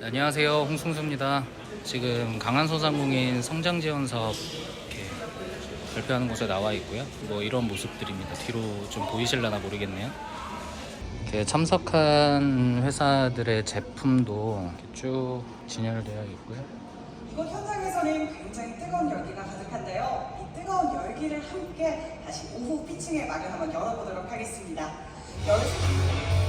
네, 안녕하세요. 홍승수입니다. 지금 강한소상공인 성장지원 사업 이렇게 발표하는 곳에 나와 있고요. 뭐 이런 모습들입니다. 뒤로 좀 보이실려나 모르겠네요. 이렇게 참석한 회사들의 제품도 쭉 진열되어 있고요. 이곳 현장에서는 굉장히 뜨거운 열기가 가득한데요. 이 뜨거운 열기를 함께 다시 오후 피칭에 마련 한번 열어보도록 하겠습니다. 열...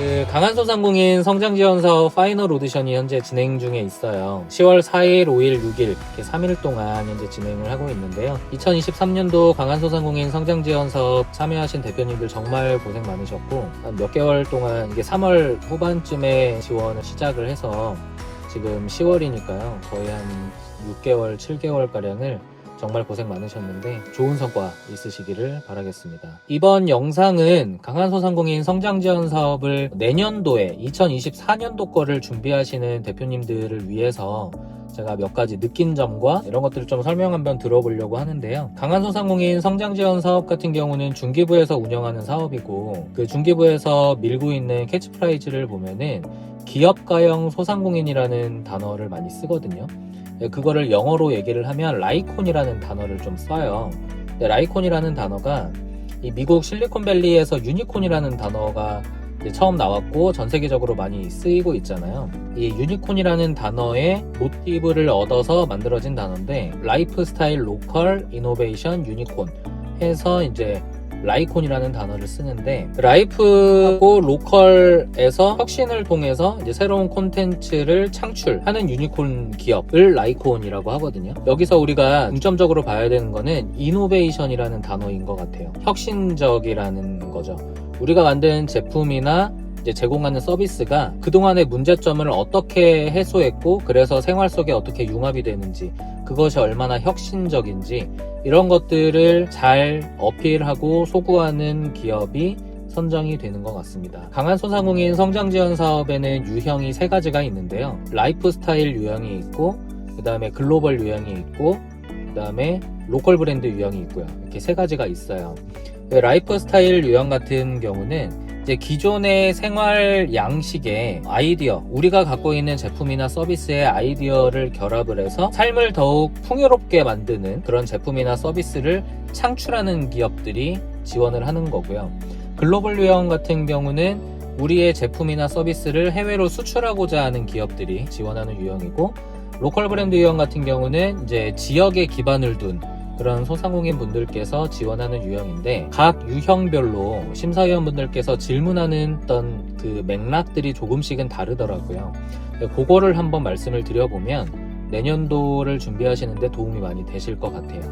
그 강한 소상공인 성장지원사업 파이널 오디션이 현재 진행 중에 있어요. 10월 4일, 5일, 6일 이렇게 3일 동안 현재 진행을 하고 있는데요. 2023년도 강한 소상공인 성장지원사업 참여하신 대표님들 정말 고생 많으셨고 한 몇 개월 동안 이게 3월 후반쯤에 지원을 시작을 해서 지금 10월이니까요. 거의 한 6개월, 7개월 가량을 정말 고생 많으셨는데 좋은 성과 있으시기를 바라겠습니다. 이번 영상은 강한소상공인 성장지원 사업을 내년도에 2024년도 거를 준비하시는 대표님들을 위해서 제가 몇 가지 느낀 점과 이런 것들을 좀 설명 한번 들어보려고 하는데요. 강한소상공인 성장지원 사업 같은 경우는 중기부에서 운영하는 사업이고 그 중기부에서 밀고 있는 캐치프라이즈를 보면은 기업가형 소상공인이라는 단어를 많이 쓰거든요. 네, 그거를 영어로 얘기를 하면 라이콘이라는 단어를 좀 써요. 근데 라이콘이라는 단어가 이 미국 실리콘밸리에서 유니콘이라는 단어가 처음 나왔고 전 세계적으로 많이 쓰이고 있잖아요. 이 유니콘이라는 단어의 모티브를 얻어서 만들어진 단어인데 라이프 스타일 로컬 이노베이션 유니콘 해서 이제 라이콘이라는 단어를 쓰는데 라이프하고 로컬에서 혁신을 통해서 이제 새로운 콘텐츠를 창출하는 유니콘 기업을 라이콘이라고 하거든요. 여기서 우리가 중점적으로 봐야 되는 거는 이노베이션이라는 단어인 것 같아요. 혁신적이라는 거죠. 우리가 만든 제품이나 제공하는 서비스가 그동안의 문제점을 어떻게 해소했고 그래서 생활 속에 어떻게 융합이 되는지 그것이 얼마나 혁신적인지 이런 것들을 잘 어필하고 소구하는 기업이 선정이 되는 것 같습니다. 강한 소상공인 성장 지원 사업에는 유형이 세 가지가 있는데요. 라이프 스타일 유형이 있고 그 다음에 글로벌 유형이 있고 그 다음에 로컬 브랜드 유형이 있고요. 이렇게 세 가지가 있어요. 그 라이프 스타일 유형 같은 경우는 이제 기존의 생활 양식의 아이디어, 우리가 갖고 있는 제품이나 서비스의 아이디어를 결합을 해서 삶을 더욱 풍요롭게 만드는 그런 제품이나 서비스를 창출하는 기업들이 지원을 하는 거고요. 글로벌 유형 같은 경우는 우리의 제품이나 서비스를 해외로 수출하고자 하는 기업들이 지원하는 유형이고, 로컬 브랜드 유형 같은 경우는 이제 지역에 기반을 둔 그런 소상공인 분들께서 지원하는 유형인데 각 유형별로 심사위원분들께서 질문하는 어떤 그 맥락들이 조금씩은 다르더라고요. 그거를 한번 말씀을 드려보면 내년도를 준비하시는데 도움이 많이 되실 것 같아요.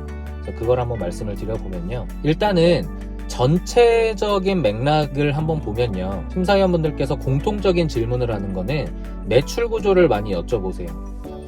그걸 한번 말씀을 드려보면요. 일단은 전체적인 맥락을 한번 보면요. 심사위원분들께서 공통적인 질문을 하는 거는 매출 구조를 많이 여쭤보세요.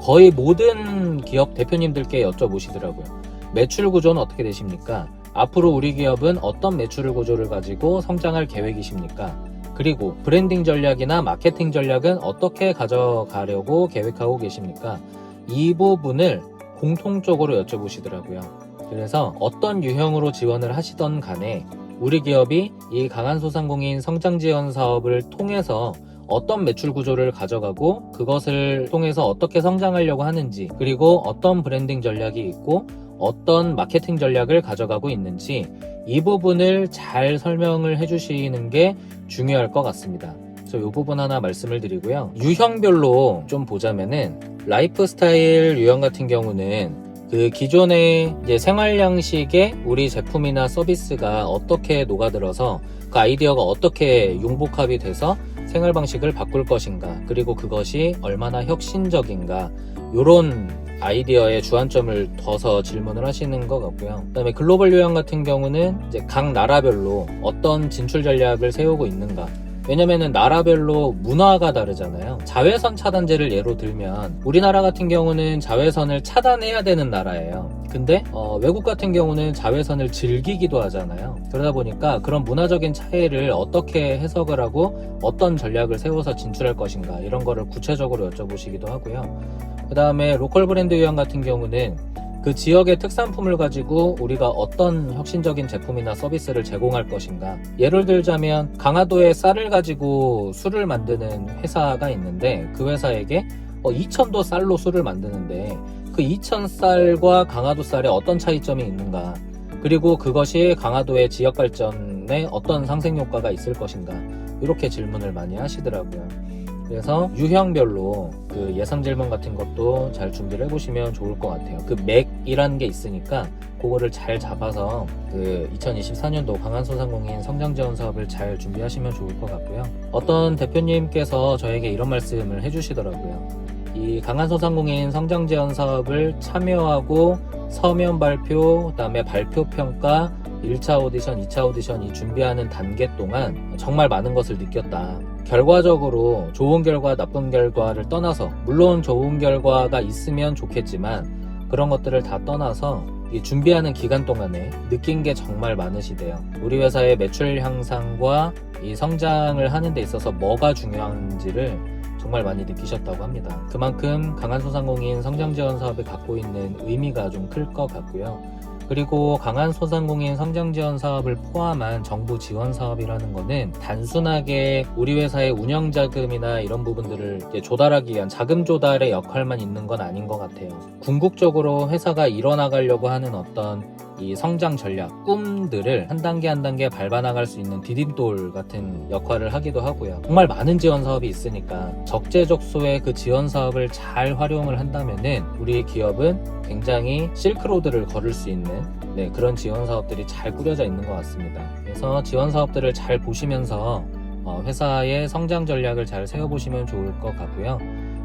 거의 모든 기업 대표님들께 여쭤보시더라고요. 매출 구조는 어떻게 되십니까? 앞으로 우리 기업은 어떤 매출 구조를 가지고 성장할 계획이십니까? 그리고 브랜딩 전략이나 마케팅 전략은 어떻게 가져가려고 계획하고 계십니까? 이 부분을 공통적으로 여쭤보시더라고요. 그래서 어떤 유형으로 지원을 하시던 간에 우리 기업이 이 강한 소상공인 성장 지원 사업을 통해서 어떤 매출 구조를 가져가고 그것을 통해서 어떻게 성장하려고 하는지 그리고 어떤 브랜딩 전략이 있고 어떤 마케팅 전략을 가져가고 있는지 이 부분을 잘 설명을 해주시는 게 중요할 것 같습니다. 그래서 이 부분 하나 말씀을 드리고요. 유형별로 좀 보자면은 라이프 스타일 유형 같은 경우는 그 기존의 이제 생활 양식에 우리 제품이나 서비스가 어떻게 녹아들어서 그 아이디어가 어떻게 융복합이 돼서 생활 방식을 바꿀 것인가 그리고 그것이 얼마나 혁신적인가 요런 아이디어에 주안점을 둬서 질문을 하시는 것 같고요. 그다음에 글로벌 유형 같은 경우는 이제 각 나라별로 어떤 진출 전략을 세우고 있는가 왜냐면은 나라별로 문화가 다르잖아요. 자외선 차단제를 예로 들면 우리나라 같은 경우는 자외선을 차단해야 되는 나라예요. 근데 어, 외국 같은 경우는 자외선을 즐기기도 하잖아요. 그러다 보니까 그런 문화적인 차이를 어떻게 해석을 하고 어떤 전략을 세워서 진출할 것인가 이런 거를 구체적으로 여쭤보시기도 하고요. 그 다음에 로컬 브랜드 유형 같은 경우는 그 지역의 특산품을 가지고 우리가 어떤 혁신적인 제품이나 서비스를 제공할 것인가. 예를 들자면 강화도에 쌀을 가지고 술을 만드는 회사가 있는데 그 회사에게 어, 이천도 쌀로 술을 만드는데 그 이천 쌀과 강화도 쌀에 어떤 차이점이 있는가. 그리고 그것이 강화도의 지역 발전에 어떤 상생 효과가 있을 것인가. 이렇게 질문을 많이 하시더라고요. 그래서 유형별로 그 예상 질문 같은 것도 잘 준비를 해보시면 좋을 것 같아요. 그 맥이라는 게 있으니까 그거를 잘 잡아서 그 2024년도 강한 소상공인 성장 지원 사업을 잘 준비하시면 좋을 것 같고요. 어떤 대표님께서 저에게 이런 말씀을 해주시더라고요. 이 강한 소상공인 성장 지원 사업을 참여하고 서면 발표, 그다음에 발표 평가, 1차 오디션, 2차 오디션 이 준비하는 단계 동안 정말 많은 것을 느꼈다. 결과적으로 좋은 결과, 나쁜 결과를 떠나서, 물론 좋은 결과가 있으면 좋겠지만, 그런 것들을 다 떠나서, 이 준비하는 기간 동안에 느낀 게 정말 많으시대요. 우리 회사의 매출 향상과 이 성장을 하는 데 있어서 뭐가 중요한지를 정말 많이 느끼셨다고 합니다. 그만큼 강한 소상공인 성장 지원 사업이 갖고 있는 의미가 좀 클 것 같고요. 그리고 강한 소상공인 성장 지원 사업을 포함한 정부 지원 사업이라는 거는 단순하게 우리 회사의 운영 자금이나 이런 부분들을 조달하기 위한 자금 조달의 역할만 있는 건 아닌 것 같아요. 궁극적으로 회사가 일어나가려고 하는 어떤 이 성장 전략, 꿈들을 한 단계 한 단계 밟아나갈 수 있는 디딤돌 같은 역할을 하기도 하고요. 정말 많은 지원 사업이 있으니까 적재적소에 그 지원 사업을 잘 활용을 한다면은 우리 기업은 굉장히 실크로드를 걸을 수 있는 네, 그런 지원 사업들이 잘 꾸려져 있는 것 같습니다. 그래서 지원 사업들을 잘 보시면서 어, 회사의 성장 전략을 잘 세워보시면 좋을 것 같고요.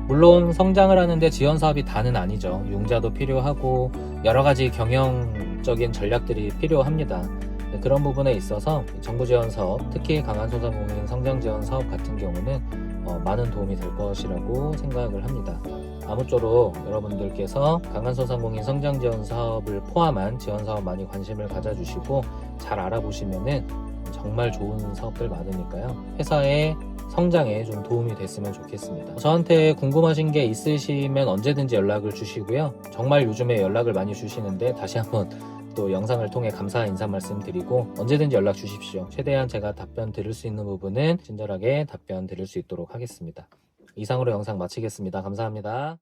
물론 성장을 하는데 지원 사업이 다는 아니죠. 융자도 필요하고 여러 가지 경영 적인 전략들이 필요합니다. 네, 그런 부분에 있어서 정부 지원 사업, 특히 강한 소상공인 성장 지원 사업 같은 경우는 어, 많은 도움이 될 것이라고 생각을 합니다. 아무쪼록 여러분들께서 강한 소상공인 성장 지원 사업을 포함한 지원 사업 많이 관심을 가져주시고 잘 알아보시면은 정말 좋은 사업들 많으니까요. 회사의 성장에 좀 도움이 됐으면 좋겠습니다. 저한테 궁금하신 게 있으시면 언제든지 연락을 주시고요. 정말 요즘에 연락을 많이 주시는데 다시 한번 또 영상을 통해 감사 인사 말씀드리고 언제든지 연락 주십시오. 최대한 제가 답변 드릴 수 있는 부분은 친절하게 답변 드릴 수 있도록 하겠습니다. 이상으로 영상 마치겠습니다. 감사합니다.